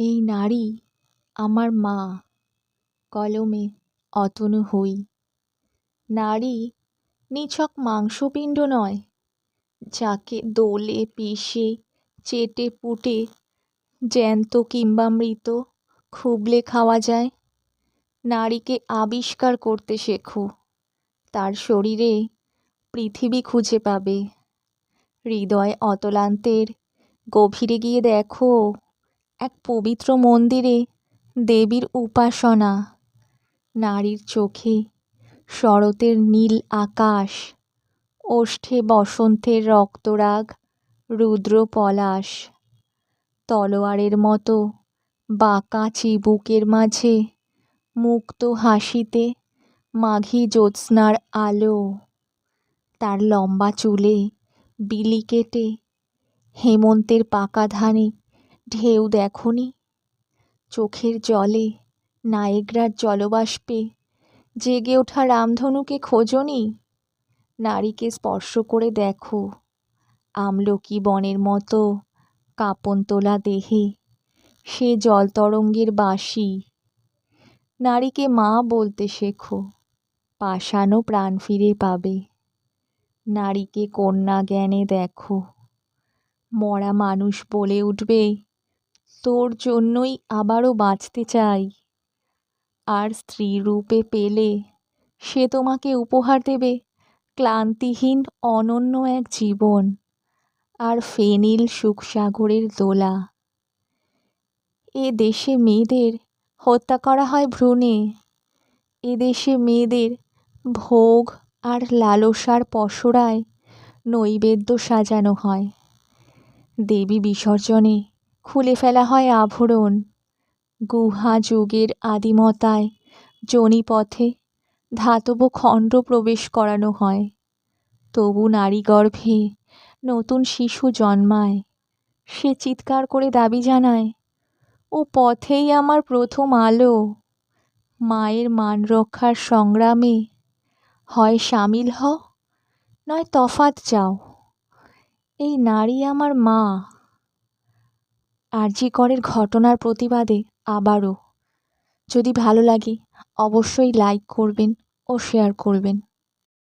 এই নারী আমার মা। কলমে অতনু হই। নারী নিছক মাংসপিণ্ড নয়, যাকে দোলে, পিষে, চেটে, পুটে, জ্যান্ত কিংবা মৃত, খুবলে খাওয়া যায়। নারীকে আবিষ্কার করতে শেখো। তার শরীরে পৃথিবী খুঁজে পাবে। হৃদয় অতলান্তের গভীরে গিয়ে দেখো। এক পবিত্র মন্দিরে দেবীর উপাসনা। নারীর চোখে শরতের নীল আকাশ, ওষ্ঠে বসন্তের রক্তরাগ, রুদ্র পলাশ। তলোয়ারের মতো বাঁকা চিবুকের মাঝে মুক্ত হাসিতে মাঘী জ্যোৎস্নার আলো। তার লম্বা চুলে বিলি কেটে হেমন্তের পাকা ধানে ঢেউ দেখনি। চোখের জলে, নায়েগ্রার জলবাষ্পে, জেগে ওঠা রামধনুকে খোঁজনি। নারীকে স্পর্শ করে দেখো, আমলকি বনের মতো, কাঁপন তোলা দেহে, সে জলতরঙ্গের বাসি। নারীকে মা বলতে শেখো, পাষাণও প্রাণ ফিরে পাবে। নারীকে কন্যা জ্ঞানে দেখো, মরা মানুষ বলে উঠবে তোর জন্যই আবারও বাঁচতে চাই। আর স্ত্রী রূপে পেলে সে তোমাকে উপহার দেবে ক্লান্তিহীন অনন্য এক জীবন। আর ফেনিল সুখসাগরের দোলা। এ দেশে মেয়েদের হত্যা করা হয় ভ্রূণে। এ দেশে মেয়েদের ভোগ আর লালসার পসরায় নৈবেদ্য সাজানো হয়। দেবী বিসর্জনে খুলে ফেলা হয় আভরণ। গুহা যুগের আদিমতায়, জনিপথে ধাতব খণ্ড প্রবেশ করানো হয়। তবু নারী গর্ভে নতুন শিশু জন্মায়। সে চিৎকার করে দাবি জানায়, ও পথেই আমার প্রথম আলো। মায়ের মান রক্ষার সংগ্রামে হয় সামিল হও, নয় তফাত যাও এই নারী আমার মা। আরজি করের ঘটনার প্রতিবাদে আবারও। যদি ভালো লাগে অবশ্যই লাইক করবেন ও শেয়ার করবেন।